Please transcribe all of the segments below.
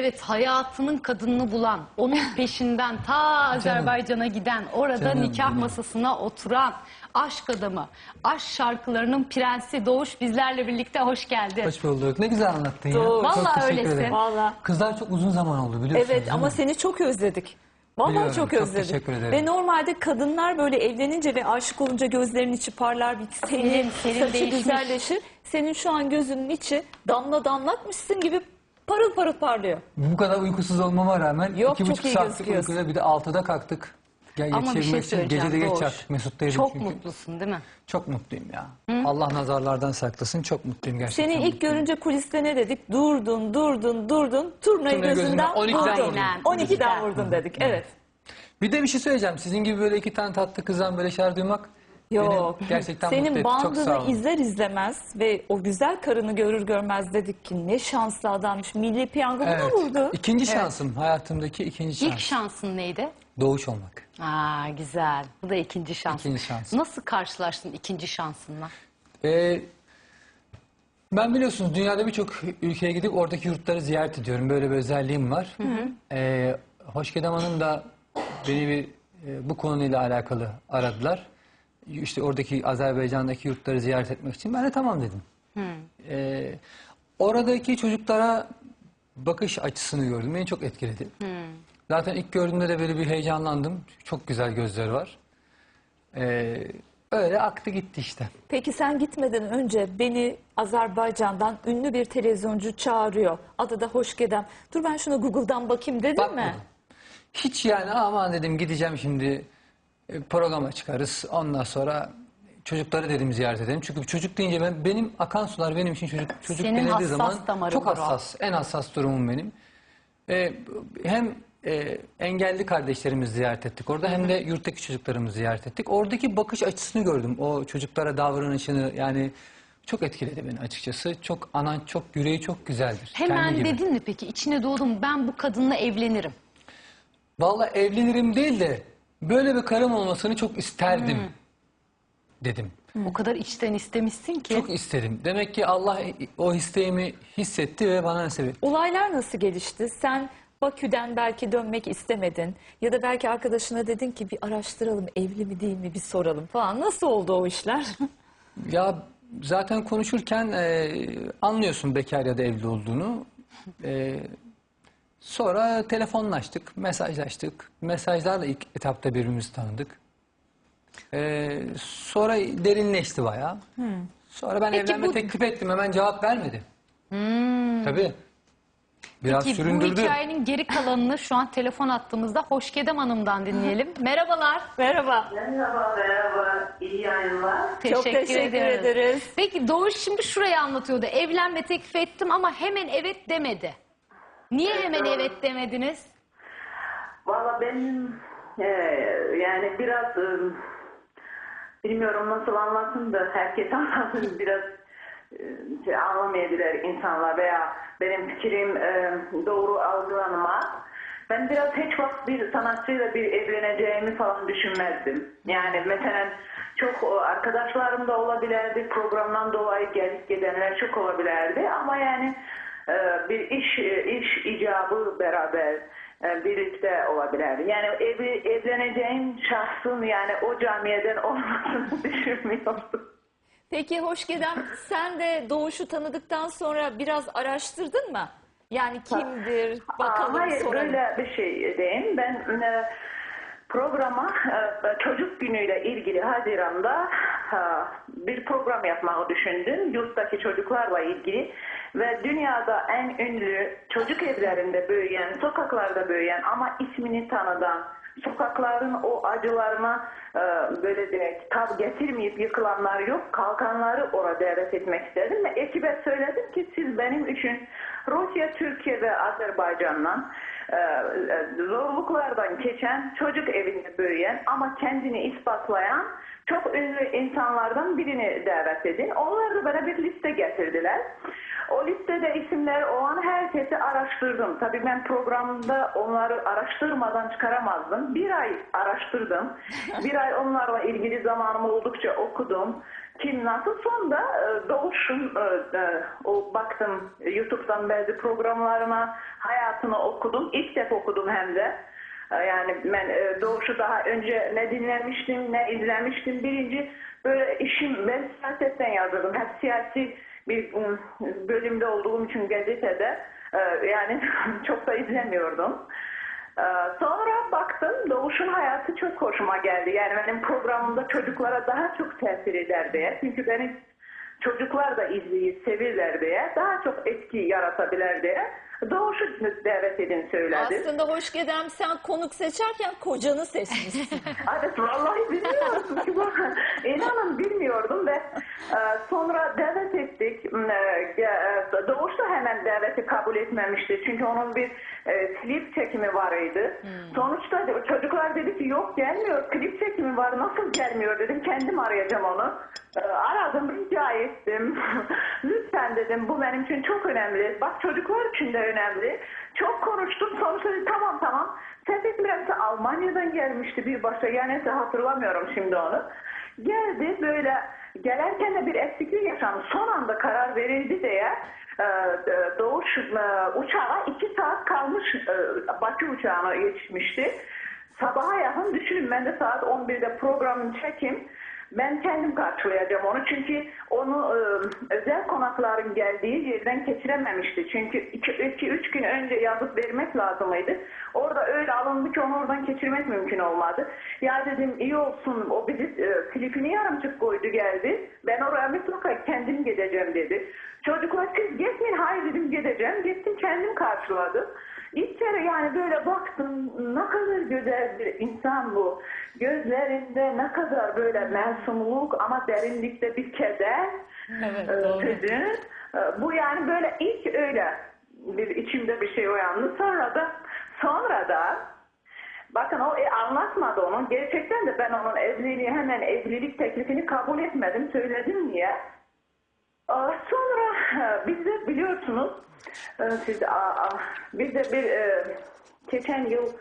Evet hayatının kadınını bulan, onun peşinden ta Azerbaycan'a giden, orada Canım nikah benim. masasına oturan aşk adamı, aşk şarkılarının prensi Doğuş bizlerle birlikte hoş geldin. Hoş bulduk. Ne güzel anlattın Doğru. ya. Çok Vallahi teşekkür öylesin. ederim. Valla. Kızlar çok uzun zaman oldu biliyorsunuz Evet değil ama mi? seni çok özledik. Vallahi Biliyorum, çok çok özledik. teşekkür ederim. Ve normalde kadınlar böyle evlenince ve aşık olunca gözlerinin içi parlar, bir Senin- senin, senin saçı değişmiş. güzelleşir. Senin şu an gözünün içi damla damlatmışsın gibi parıl parıl parlıyor. Bu kadar uykusuz olmama rağmen Yok, iki çok buçuk iyi saatlik gözüküyorsun. uykuda bir de altıda kalktık. Gel, Ama bir şey yetişebilmek için söyleyeceğim Gece de geç Doğuş. yattık. Mesut'taydım Çok çünkü. mutlusun değil mi? Çok mutluyum ya. Allah nazarlardan saklasın. Çok mutluyum gerçekten. Seni ilk mutluyum. görünce kuliste ne dedik? Durdun, durdun, durdun. Turnayı Turnayı gözünden gözünden 12'den vurdun. vurdun. 12'den vurdun dedik. Evet. Bir de bir şey söyleyeceğim. Sizin gibi böyle iki tane tatlı kızdan böyle şarkı duymak Yok. beni gerçekten mutlu Senin etti. Çok sağ bandını olun. izler izlemez ve o güzel karını görür görmez dedik ki ne şanslı adammış. Milli piyango buna Evet. vurdu. İkinci şansım. Hayatımdaki ikinci şans. İlk şansın neydi? Doğuş olmak. Aa güzel. Bu da ikinci şans. İkinci şans. Nasıl karşılaştın ikinci şansınla? Ee, ben biliyorsunuz dünyada birçok ülkeye gidip oradaki yurtları ziyaret ediyorum. Böyle bir özelliğim var. Ee, Hoşgedem Hanım da beni bir e, bu konuyla alakalı aradılar. İşte oradaki Azerbaycan'daki yurtları ziyaret etmek için. Ben de tamam dedim. Ee, oradaki çocuklara bakış açısını gördüm. Beni çok etkiledi. Zaten ilk gördüğümde de böyle bir heyecanlandım. Çok güzel gözleri var. Ee, öyle aktı gitti işte. Peki sen gitmeden önce beni Azerbaycan'dan ünlü bir televizyoncu çağırıyor. Adı da Hoşgedem. Dur ben şuna Google'dan bakayım dedin mi? Bakmadım. Hiç yani aman dedim gideceğim şimdi programa çıkarız. Ondan sonra çocukları dedim ziyaret edelim. Çünkü çocuk deyince ben benim akan sular benim için çocuk çocuk Senin denildiği zaman damarın çok bu. hassas. En hassas durumum benim. E, hem e, engelli kardeşlerimizi ziyaret ettik orada hem de yurttaki çocuklarımızı ziyaret ettik. Oradaki bakış açısını gördüm. O çocuklara davranışını yani çok etkiledi beni açıkçası. Çok anan çok yüreği çok güzeldir. Hemen Kendi gibi. dedin mi peki içine doğdum ben bu kadınla evlenirim. Vallahi evlenirim değil de böyle bir karım olmasını çok isterdim Hmm. dedim. O kadar içten istemişsin ki. Çok istedim. Demek ki Allah o isteğimi hissetti ve bana nasip etti. Olaylar nasıl gelişti? Sen Bakü'den belki dönmek istemedin ya da belki arkadaşına dedin ki bir araştıralım evli mi değil mi bir soralım falan. Nasıl oldu o işler? Ya zaten konuşurken e, anlıyorsun bekar ya da evli olduğunu. E, sonra telefonlaştık, mesajlaştık. Mesajlarla ilk etapta birbirimizi tanıdık. E, sonra derinleşti bayağı. Sonra ben Peki evlenme bu- teklif ettim hemen cevap vermedi. Tabii. Biraz Peki bu süründürdü. hikayenin geri kalanını şu an telefon attığımızda Hoşgedem Hanım'dan dinleyelim. Merhabalar. Merhaba. Merhaba, merhaba. İyi yayınlar. Teşekkür, Çok teşekkür ediyoruz. ederiz. Peki Doğuş şimdi şurayı anlatıyordu. Evlenme teklif ettim ama hemen evet demedi. Niye hemen evet demediniz? Valla benim e, yani biraz e, bilmiyorum nasıl anlatayım da herkes anlasın biraz e, şey, anlamayabilir insanlar veya benim fikrim e, doğru algılanmaz. Ben biraz hiç vakit bir sanatçıyla bir evleneceğimi falan düşünmezdim. Yani mesela çok arkadaşlarım da olabilirdi, programdan dolayı gelip gidenler çok olabilirdi ama yani bir iş iş icabı beraber e, birlikte olabilirdi. Yani ev, evleneceğim şahsın yani o camiyeden olmasını düşünmüyordum. Peki Hoşgedem sen de Doğuş'u tanıdıktan sonra biraz araştırdın mı? Yani kimdir? Bakalım Aa, hayır soralım. öyle bir şey değil. Ben e, programa e, çocuk günüyle ilgili Haziran'da e, bir program yapmayı düşündüm. Yurttaki çocuklarla ilgili ve dünyada en ünlü çocuk evlerinde büyüyen, sokaklarda büyüyen ama ismini tanıdan, sokakların o acılarına e, böyle de tab getirmeyip yıkılanlar yok. Kalkanları orada davet etmek istedim ve ekibe söyledim ki siz benim için Rusya, Türkiye ve Azerbaycan'dan e, e, zorluklardan geçen çocuk evinde büyüyen ama kendini ispatlayan çok ünlü insanlardan birini davet edin. Onlar da bana bir liste getirdiler. O listede isimler o an herkesi araştırdım. Tabii ben programda onları araştırmadan çıkaramazdım. Bir ay araştırdım. Bir ay onlarla ilgili zamanımı oldukça okudum. kim nasıl sonra e, Doğuş'un e, e, o baktım YouTube'dan bazı programlarına hayatını okudum. İlk defa okudum hem de. Yani ben Doğuş'u daha önce ne dinlemiştim ne izlemiştim. Birinci böyle işim ben siyasetten yazdım. Hep siyasi bir ım, bölümde olduğum için gazetede e, yani çok da izlemiyordum. Ee, Sonra baktım Doğuş'un hayatı çok hoşuma geldi. Yani benim programımda çocuklara daha çok tesir eder diye. Çünkü benim çocuklar da izleyi sevirler diye. Daha çok etki yaratabilir diye. Doğuş'u davet edin söyledim. Aslında hoş gedem sen konuk seçerken kocanı seçmişsin. Evet vallahi bilmiyorum. İnanın bilmiyordum ve e, sonra davet ettik. E, e, Doğuş da hemen daveti kabul etmemişti. Çünkü onun bir e, klip çekimi vardı. Sonuçta çocuklar dedi ki yok gelmiyor. Klip çekimi var nasıl gelmiyor dedim. Kendim arayacağım onu. E, aradım rica ettim. Lütfen dedim bu benim için çok önemli. Bak çocuklar için de önemli. Çok konuştum. Sonuçta tamam tamam. Sepet Prens'i Almanya'dan gelmişti bir başka. Yani hatırlamıyorum şimdi onu. Geldi böyle gelerken de bir eksiklik yaşandı. Son anda karar verildi diye e, e, Doğuş e, uçağa iki saat kalmış Bakü uçağına yetişmişti. Sabaha yakın düşünün ben de saat 11'de programını çekeyim. Ben kendim karşılayacağım onu çünkü onu e, özel konakların geldiği yerden geçirememişti. Çünkü 2-3 gün önce yazıp vermek lazımıydı. Orada öyle alındı ki onu oradan geçirmek mümkün olmadı. Ya dedim iyi olsun o bizi e, klipini yarımcık koydu geldi. Ben oraya mutlaka kendim gideceğim dedi. Çocuklar siz gitmeyin hayır dedim gideceğim. Gittim kendim karşıladım. Kere yani böyle baktım ne kadar güzel bir insan bu. Gözlerinde ne kadar böyle mensumluk ama derinlikte bir keder. Evet, e, doğru. E, Bu yani böyle ilk öyle bir içimde bir şey uyandı. Sonra da sonra da Bakın o e, anlatmadı onu. Gerçekten de ben onun evliliği hemen evlilik teklifini kabul etmedim. Söyledim niye? Sonra e, biz de biliyorsunuz e, siz aa, aa, biz de bir e, geçen yıl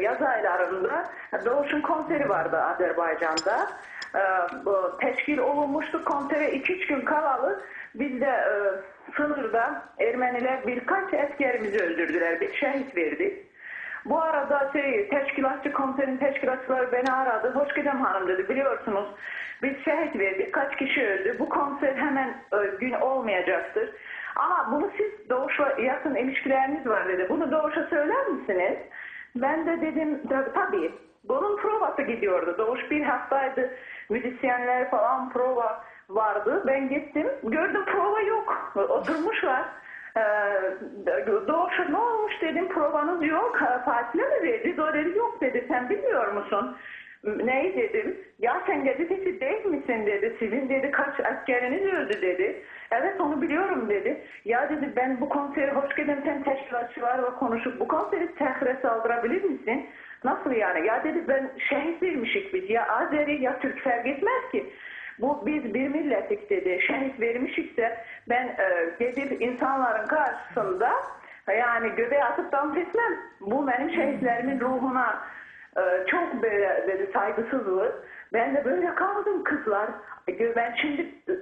yaz aylarında Doğuş'un konseri vardı Azerbaycan'da. Teşkil olunmuştu konsere 2-3 gün kalalı. Biz de e, sınırda Ermeniler birkaç askerimizi öldürdüler. Bir şehit verdik. Bu arada şey, teşkilatçı konserin teşkilatçıları beni aradı. Hoş geldin hanım dedi. Biliyorsunuz biz şehit verdik. Kaç kişi öldü. Bu konser hemen e, gün olmayacaktır. Ama bunu siz Doğuş'la yakın ilişkileriniz var dedi. Bunu Doğuş'a söyler misiniz? Ben de dedim tabii. Bunun provası gidiyordu. Doğuş bir haftaydı. Müzisyenler falan prova vardı. Ben gittim. Gördüm prova yok. Oturmuşlar. Ee, Doğuş ne olmuş dedim provanız yok. Fatih'e mi verdi? O yok dedi. Sen bilmiyor musun? Neyi dedim? Ya sen gazeteci değil misin dedi. Sizin dedi kaç askeriniz öldü dedi. Evet onu biliyorum dedi. Ya dedi ben bu konseri hoş geldin sen teşkilatçılarla konuşup bu konseri tehre saldırabilir misin? Nasıl yani? Ya dedi ben şehit vermişik biz. Ya Azeri ya Türk fark etmez ki. Bu biz bir milletik dedi. Şehit vermişikse ben e, gidip insanların karşısında yani göbeğe atıp dans etmem. Bu benim şehitlerimin ruhuna e, çok böyle dedi saygısızlık. Ben de böyle kaldım kızlar. E, Ben şimdi e,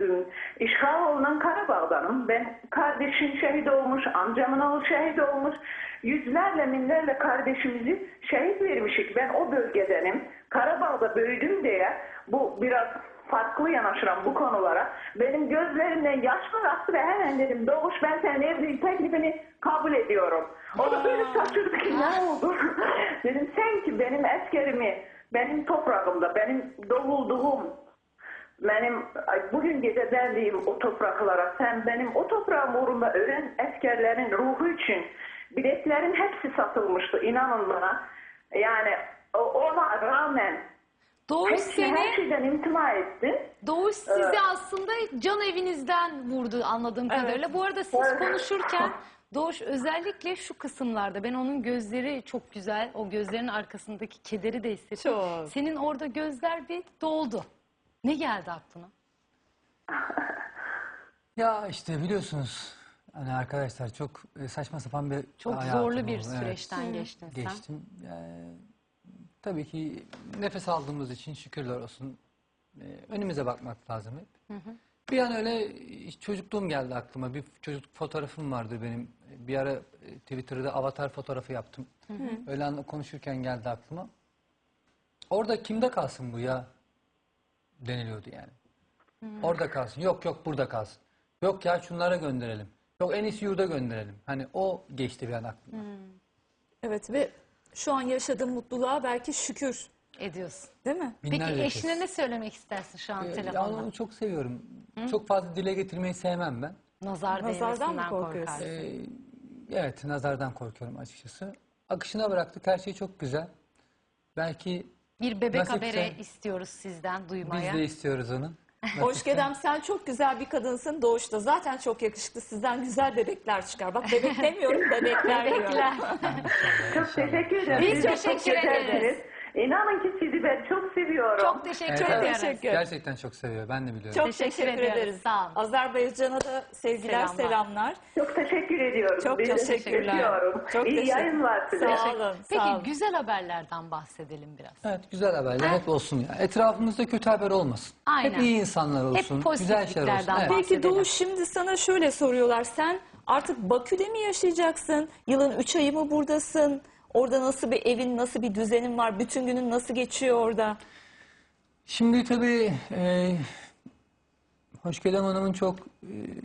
işgal olunan Karabağ'danım. Ben kardeşim şehit olmuş, amcamın oğlu şehit olmuş. Yüzlerle binlerle kardeşimizi şehit vermişik. Ben o bölgedenim. Karabağ'da büyüdüm diye bu biraz farklı yanaşırım bu konulara. Benim gözlerimden yaş var aktı ve hemen dedim Doğuş ben senin evlilik teklifini kabul ediyorum. O da böyle şaşırdı ki ne oldu? dedim sen ki benim askerimi benim toprağımda benim doğulduğum benim bugün gece verdiğim o topraklara sen benim o toprağım uğrunda ölen askerlerin ruhu için biletlerin hepsi satılmıştı inanın bana. Yani ona rağmen Doğuş hepsi seni, şeyden imtina ettin. Doğuş sizi aslında can evinizden vurdu anladığım Evet. kadarıyla. Bu arada siz Evet. konuşurken Doğuş özellikle şu kısımlarda ben onun gözleri çok güzel. O gözlerin arkasındaki kederi de hissettim. Çok. Senin orada gözler bir doldu. Ne geldi aklına? Ya işte biliyorsunuz hani arkadaşlar çok e, saçma sapan bir Çok hayatım zorlu bir oldu. Evet. süreçten geçtin sen. Geçtim. Yani, tabii ki nefes aldığımız için şükürler olsun. e, önümüze bakmak lazım hep. Bir an öyle çocukluğum geldi aklıma. Bir çocukluk fotoğrafım vardı benim. Bir ara e, Twitter'da avatar fotoğrafı yaptım. Öyle anla- konuşurken geldi aklıma. Orada kimde kalsın bu ya deniliyordu yani. Orada kalsın. Yok yok burada kalsın. Yok ya şunlara gönderelim. Yok en iyisi yurda gönderelim. Hani o geçti bir an aklıma. Evet ve şu an yaşadığın mutluluğa belki şükür Ediyorsun. değil mi? Binlerce Peki kez. eşine ne söylemek istersin şu an Ee, Ya telefonda? onu çok seviyorum. Çok fazla dile getirmeyi sevmem ben. Nazar Nazardan mı değmesinden korkuyorsun? korkarsın. Ee, evet nazardan korkuyorum açıkçası. Akışına bıraktık her şey çok güzel. Belki Bir bebek Nasipse- haberi istiyoruz sizden biz duymaya. de istiyoruz onu. Hoşgedem sen çok güzel bir kadınsın doğuşta. Zaten çok yakışıklı. Sizden güzel bebekler çıkar. Bak bebek demiyorum bebekler diyorum. Bebekler. Çok teşekkür ederim. Biz teşekkür ederiz. İnanın ki sizi ben çok seviyorum. Çok teşekkür Evet, ediyoruz. teşekkür. Gerçekten çok seviyor. Ben de biliyorum. Çok Teşekkür teşekkür, ediyoruz. ederiz. Sağ olun. Azerbaycan'a da sevgiler, Selamlar. selamlar. Çok teşekkür ediyorum. Çok Biz de teşekkürler. öpüyorum. Çok İyi teşekkür- yayınlar size. Sağ olun. Peki sağ olun. güzel haberlerden bahsedelim biraz. Evet güzel haberler hep olsun ya. Etrafımızda kötü haber olmasın. Aynen. Hep iyi insanlar olsun. güzel şeyler olsun. pozitifliklerden Evet. Peki bahsedelim. Doğuş şimdi sana şöyle soruyorlar. Sen artık Bakü'de mi yaşayacaksın? Yılın üç ayı mı buradasın? Orada nasıl bir evin, nasıl bir düzenin var? Bütün günün nasıl geçiyor orada? Şimdi tabii e, Hoşgedem Hanım'ın çok e,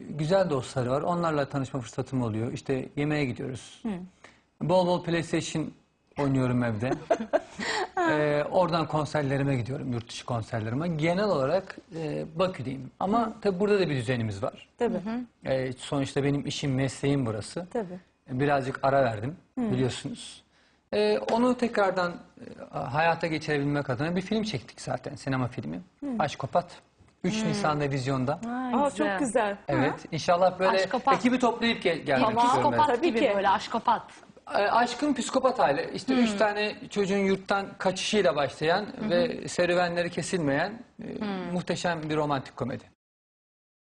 güzel dostları var. Onlarla tanışma fırsatım oluyor. İşte yemeğe gidiyoruz. Bol bol PlayStation oynuyorum evde. E, oradan konserlerime gidiyorum, yurt dışı konserlerime. Genel olarak e, Bakü'deyim. Ama tabii burada da bir düzenimiz var. Tabii. E, sonuçta benim işim, mesleğim burası. Tabii. Birazcık ara verdim biliyorsunuz. Ee, onu tekrardan e, hayata geçirebilmek adına bir film çektik zaten sinema filmi. Aşkopat. 3 Nisan'da vizyonda. Aa, çok güzel. Evet inşallah böyle Aşkopat. ekibi toplayıp gel gelmek Tamam. istiyorum. ben. Psikopat Tabii gibi ki. böyle aşkopat. Ee, Aşkın psikopat hali. İşte üç tane çocuğun yurttan kaçışıyla başlayan ve serüvenleri kesilmeyen e, muhteşem bir romantik komedi.